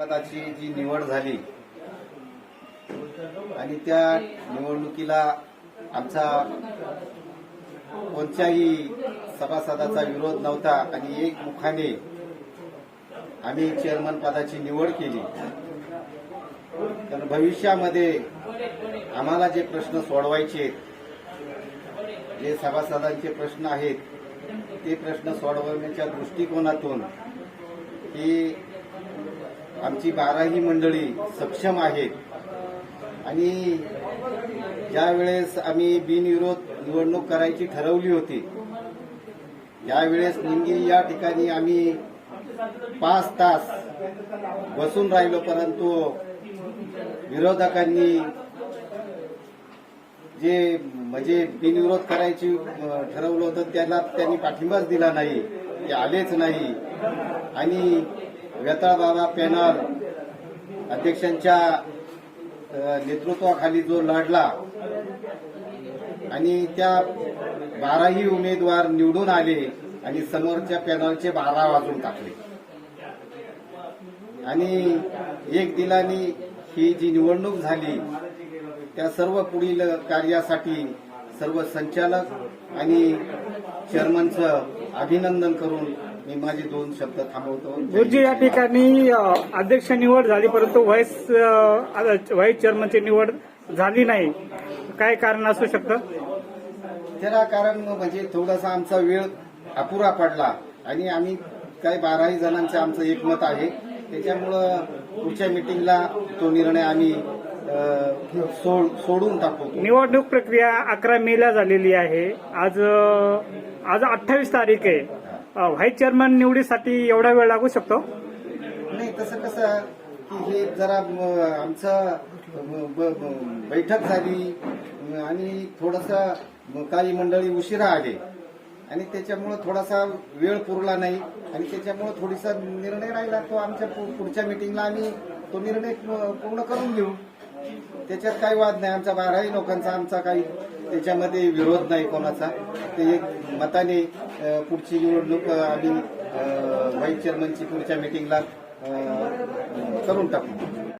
पदाची जी निवड झाली आणि त्या निवडणुकीला आमचा कोणत्याही सभासदाचा विरोध नव्हता आणि एक मुखाने आम्ही चेअरमन पदाची निवड केली. तर भविष्यामध्ये आम्हाला जे प्रश्न सोडवायचे जे सभासदांचे प्रश्न आहेत ते प्रश्न सोडवण्याच्या दृष्टिकोनातून ही आमची बाराही मंडळी सक्षम आहेत. आणि ज्यावेळेस आम्ही बिनविरोध निवडणूक करायची ठरवली होती यावेळेस निमगिरी या ठिकाणी आम्ही पाच तास बसून राहिलो परंतु विरोधकांनी जे म्हणजे बिनविरोध करायची ठरवलं होतं त्याला त्यांनी पाठिंबाच दिला नाही ते आलेच नाही. आणि वेताळ पॅनल अध्यक्षांच्या नेतृत्वाखाली जो लढला आणि त्या बाराही उमेदवार निवडून आले आणि समोरच्या पॅनलचे बारा वाजून टाकले. आणि एक दिलानी ही जी निवडणूक झाली त्या सर्व पुढील कार्यासाठी सर्व संचालक आणि चेअरमनचं अभिनंदन करून मी माझे दोन शब्द थांबवतो. गुरुजी या ठिकाणी अध्यक्ष निवड झाली परंतु व्हाईस व्हाईस चेअरमनची निवड झाली नाही. काय कारण असू शकतं? त्याला कारण म्हणजे थोडासा आमचा वेळ अपुरा पडला आणि आम्ही काही बाराही जणांचं आमचं एकमत आहे. त्याच्यामुळं पुढच्या मिटिंगला तो निर्णय आम्ही सोडून टाकू निवडणूक प्रक्रिया अकरा मेला झालेली आहे. आज आज अठ्ठावीस तारीख आहे. व्हाईस चेअरमन निवडीसाठी एवढा वेळ लागू शकतो? नाही तसं कसं की हे जरा म, आमचं म, बैठक झाली. म, आणि थोडस काही मंडळी उशिरा आले. आणि त्याच्यामुळं थोडासा वेळ पुरला नाही. आणि त्याच्यामुळं थोडीसा निर्णय राहिला तो आमच्या पुढच्या मिटिंगला आम्ही तो निर्णय पूर्ण करून घेऊ. त्याच्यात काही वाद नाही. आमचा बाराही लोकांचा आमचा काही त्याच्यामध्ये विरोध नाही कोणाचा. ते एक मताने पुढची निवडणूक आम्ही व्हाईस चेअरमनची पुढच्या मिटिंगला करून टाकू.